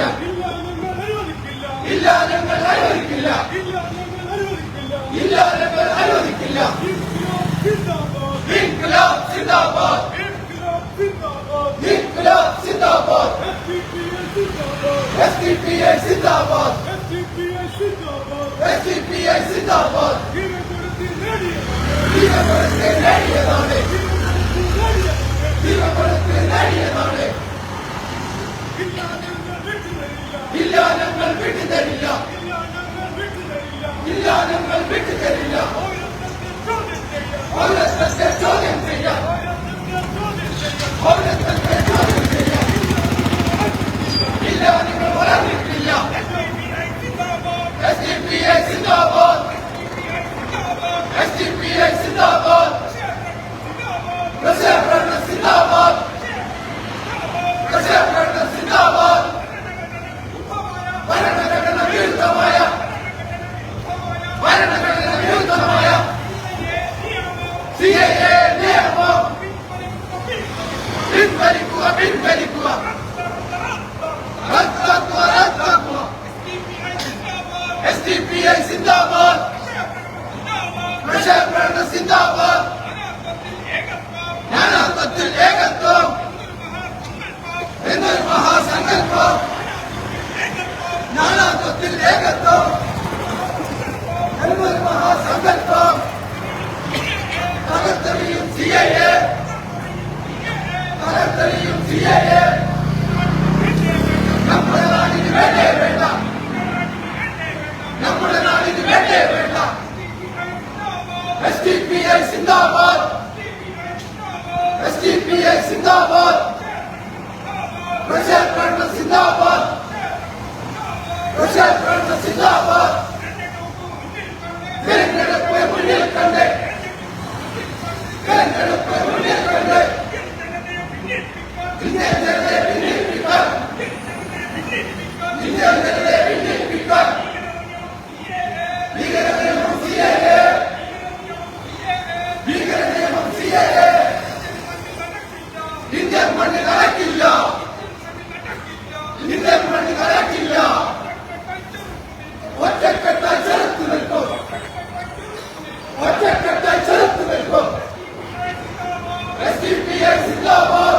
അനുവദിക്കില്ല ഇല്ല ഞങ്ങൾ അനുവദിക്കില്ല ഇല്ല ഞങ്ങൾ അനുവദിക്കില്ല ഇൻക്ലാബ് സിന്ദാബാദ് ഇൻക്ലാബ് സിന്ദാബാദ് എസ് ഡി പി ഐ സിന്ദാബാദ് എസ് ഡി പി ഐ സിന്ദാബാദ് നേടിയതാണ് பின்பறிப்பு பின்பறிப்பு zindabat! Eski piye silah var.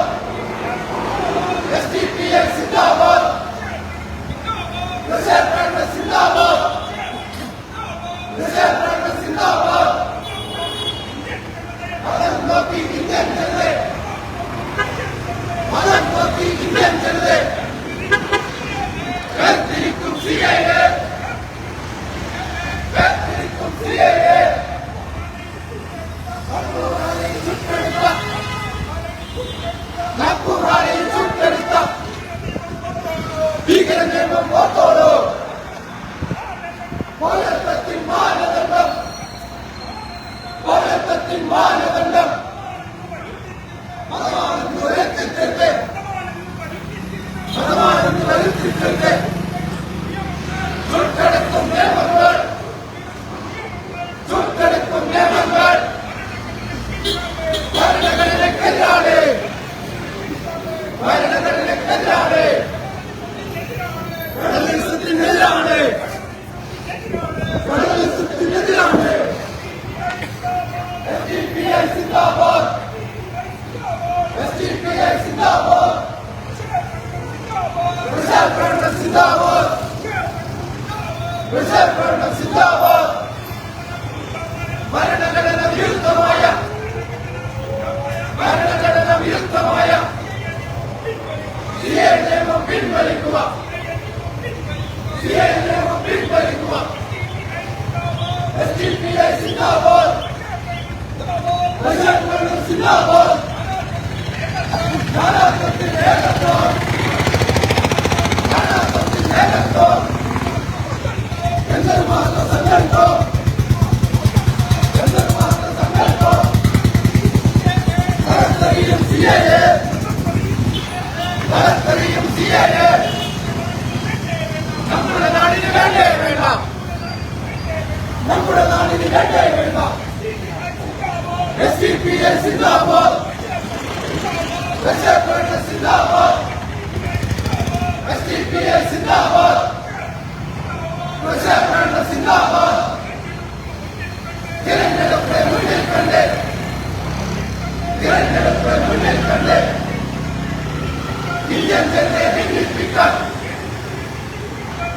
Indian ജനത്തെ ഭിന്നിപ്പിക്കാൻ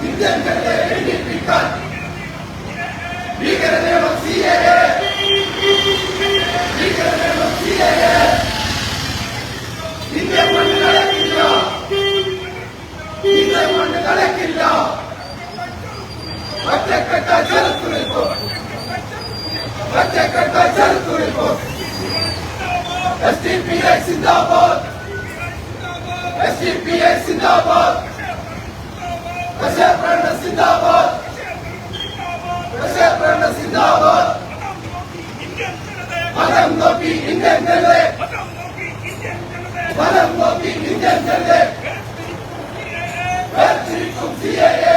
ഇന്ത്യൻ ജനത്തെ ഭിന്നിപ്പിക്കാൻ ഭീകരതയുടെ സി ഇന്ത്യൻ മണ്ണ് നടക്കില്ല ഒറ്റക്കെട്ട ചെറുത്തു നിൽക്കും ഒറ്റക്കെട്ട ചെറുത്തു നിൽക്കും എസ് ഡി പി ഐ സിന്ദാബാദ് എസ് ഡി പി ഐ സിന്ദാബാദ് പ്രജാഭരണ സിന്ദാബാദ് പ്രജാഭരണ സിന്ദാബാദ് മതം നോക്കി ഇന്ത്യൻ ജനതയെ മതം നോക്കി ഇന്ത്യൻ ജനതയെ CAA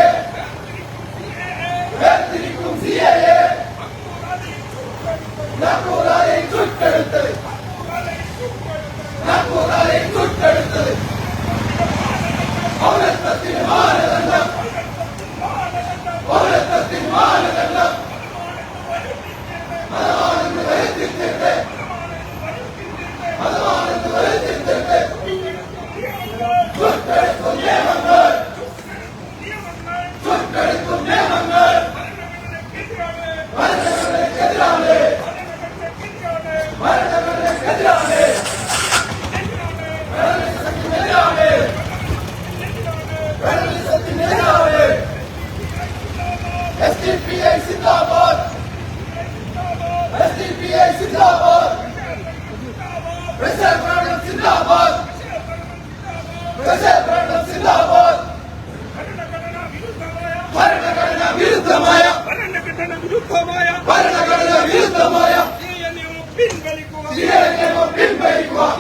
പിൻവലിക്കുക.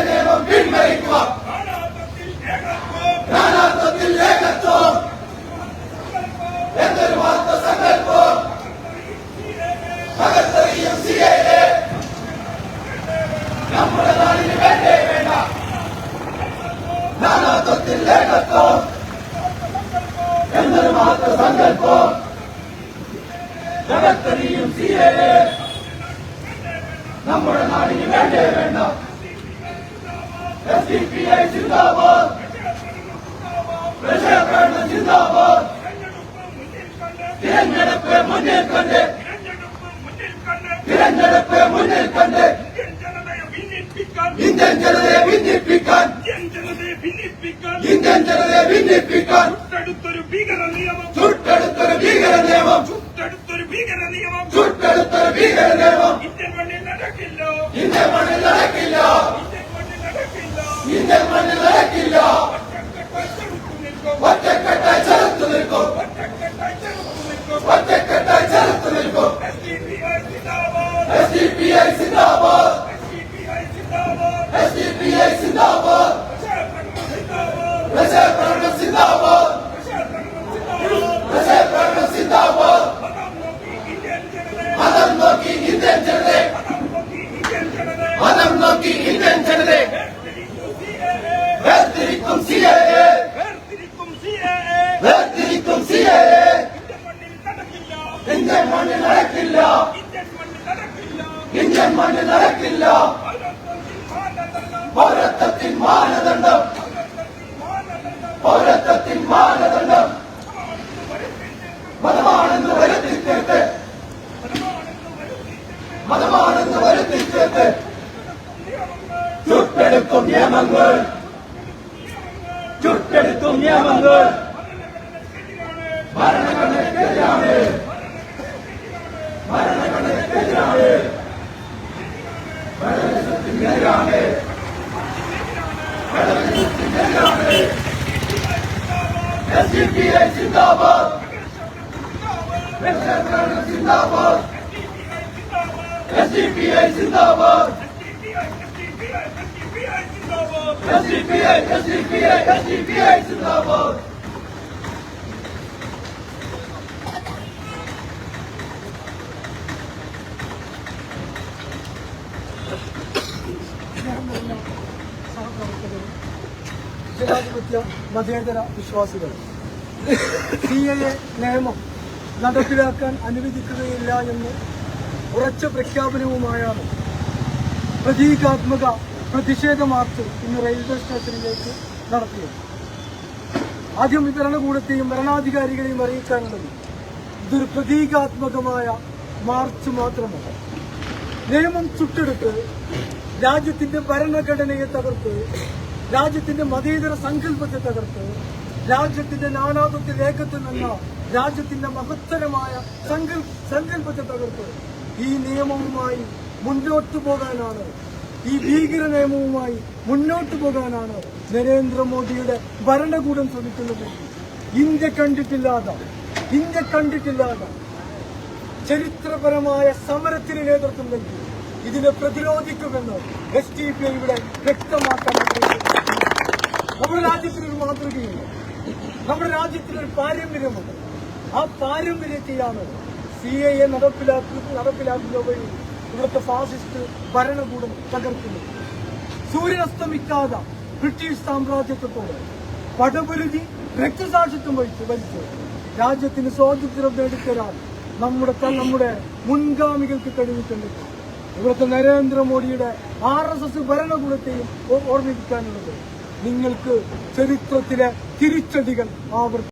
നിയമം പിൻവലിക്കുക. നാനാത്വത്തിൽ ഏകത്വം. എന്തൊരു വാർത്ത സങ്കല്പം. അകത്തറിയും സി എ നമ്മുടെ നാടിന് വേണ്ടേ വേണ്ട. നാനാത്വത്തിൽ ഏകത്വം. എന്നൊരു മഹത്വ സങ്കല്പം. ജഗത്തറിയും സി എ നമ്മുടെ നാടിന് വേണ്ടേ വേണ്ട. എസ് ഡി പി ഐ സിന്ദാബാദ് പ്രജാഭരണം സിന്ദാബാദ് തിരഞ്ഞെടുപ്പ് മുന്നിൽ കണ്ട്. തിരഞ്ഞെടുപ്പ് മുന്നിൽ കണ്ട്. ഇന്ത്യൻ ജനതയെ ഭിന്നിപ്പിക്കാൻ. ഇന്ത്യൻ ജനതയെ ഭിന്നിപ്പിക്കാൻ. ചുട്ടെടുത്തൊരു ഭീകര നിയമം ചുട്ടെടുത്തൊരു ഭീകര നിയമം ചുട്ടെടുത്തൊരു ഭീകര നിയമം. ചുട്ടെടുത്തൊരു ഭീകര നിയമം ഇന്ത്യൻ മണ്ണിൽ നടക്കില്ല ഇന്ത്യൻ മണ്ണിൽ നടക്കില്ല. ഇന്ത്യൻ മണ്ണിൽ നടക്കില്ല. ഒറ്റക്കെട്ടായി ചെറുത്തു നിൽക്കും ഒറ്റക്കെട്ടായി ചെറുത്തു നിൽക്കും ഒറ്റക്കെട്ടായി ചെറുത്തു നിൽക്കും ഒറ്റക്കെട്ടായി ചെറുത്തു നിൽക്കും എസ് ഡി പി ഐ സിന്ദാബാദ് എസ് ഡി പി ഐ സിന്ദാബാദ് എസ് ഡി പി ഐ സിന്ദാബാദ് പ്രജാഭരണം സിന്ദാബാദ് പ്രജാഭരണം സിന്ദാബാദ് മതം നോക്കി ഇന്ത്യൻ ജനതയെ മതം നോക്കി ഇന്ത്യൻ ജനതയെ വേർതിരിക്കും സി എ വേർതിരിക്കും സി എ വേർതിരിക്കും സി എ ഇന്ത്യൻ മണ്ണിൽ നടക്കില്ല ഇന്ത്യൻ മണ്ണിൽ നടക്കില്ല ഇന്ത്യൻ മണ്ണിൽ നടക്കില്ല ഇന്ത്യൻ മണ്ണിൽ നടക്കില്ല പൗരത്വത്തിൻ മാനദണ്ഡം. പൗരത്വത്തിൻ മാനദണ്ഡം. മതമാണെന്ന് വരുത്തിച്ചേർത്ത് മതമാണെന്ന് വരുത്തിച്ചേർത്ത് ചുട്ടെടുക്കും നിയമങ്ങൾ. ചുട്ടെടുക്കും നിയമങ്ങൾ. ഭരണഘടനയ്ക്കെതിരാണ് ഭരണഘടനയ്ക്കെതിരാണ് ഭരണഘടനയ്ക്കെതിരാണ് ഭരണഘടനയ്ക്കെതിരാണ് എസ് ഡി പി ഐ സിന്ദാബാദ് ഭരണഘടന സിന്ദാബാദ് എസ് ഡി പി ഐ സിന്ദാബാദ് ഐ എസ് ഡി പി ജനാധിപത്യ മതേതര വിശ്വാസികൾ. സി എ എ നിയമം നടപ്പിലാക്കാൻ അനുവദിക്കുകയില്ല എന്ന് ഉറച്ച പ്രഖ്യാപനവുമായാണ് പ്രതീകാത്മക പ്രതിഷേധ മാർച്ച് ഇന്ന് റെയിൽവേ സ്റ്റേഷനിലേക്ക് നടത്തിയത് ആദ്യം ഭരണകൂടത്തെയും ഭരണാധികാരികളെയും അറിയിക്കാനുള്ളത് ഇതൊരു പ്രതീകാത്മകമായ മാർച്ച് മാത്രമാണ്. നിയമം ചുട്ടെടുത്ത് രാജ്യത്തിന്റെ ഭരണഘടനയെ തകർത്ത് രാജ്യത്തിന്റെ മതേതര സങ്കല്പത്തെ തകർത്ത് രാജ്യത്തിന്റെ നാനാത്വത്തിൽ ഏകത്തിൽ നിന്ന രാജ്യത്തിന്റെ മഹത്തരമായ സങ്കൽ സങ്കല്പത്തെ തകർത്ത് ഈ നിയമവുമായി മുന്നോട്ടു പോകാനാണ് ഈ ഭീകര നിയമവുമായി മുന്നോട്ടു പോകാനാണ് നരേന്ദ്രമോദിയുടെ ഭരണകൂടം ശ്രമിക്കുന്നത്. ഇന്ത്യ കണ്ടിട്ടില്ലാതെ ഇന്ത്യ കണ്ടിട്ടില്ലാതെ ചരിത്രപരമായ സമരത്തിന് നേതൃത്വം നൽകി. ഇതിനെ പ്രതിരോധിക്കുമെന്ന് എസ് ടി പി ഇവിടെ വ്യക്തമാക്കാൻ നമ്മുടെ രാജ്യത്തിനൊരു മാതൃകയുണ്ട്. നമ്മുടെ രാജ്യത്തിനൊരു പാരമ്പര്യമുണ്ട്. ആ പാരമ്പര്യത്തെയാണ് സി എ എ നടപ്പിലാക്കി നടപ്പിലാക്കുക വഴി ഇവിടുത്തെ ഫാസിസ്റ്റ് ഭരണകൂടം തകർക്കുന്നത് സൂര്യനസ്തമിക്കാതെ ബ്രിട്ടീഷ് സാമ്രാജ്യത്വത്തോട് പടപൊരുതി രക്തസാക്ഷിത്വം വഹിച്ച് വലിച്ച് രാജ്യത്തിന് സ്വാതന്ത്ര്യം നേടിത്തരാൻ നമ്മുടെ നമ്മുടെ മുൻഗാമികൾക്ക് കഴിഞ്ഞിട്ടുണ്ട്. ഇവിടുത്തെ നരേന്ദ്രമോദിയുടെ ആർ എസ് എസ് ഭരണകൂടത്തെയും ഓർമ്മിപ്പിക്കാനുള്ളത് നിങ്ങൾക്ക് ചരിത്രത്തിലെ തിരിച്ചടികൾ ആവർത്തി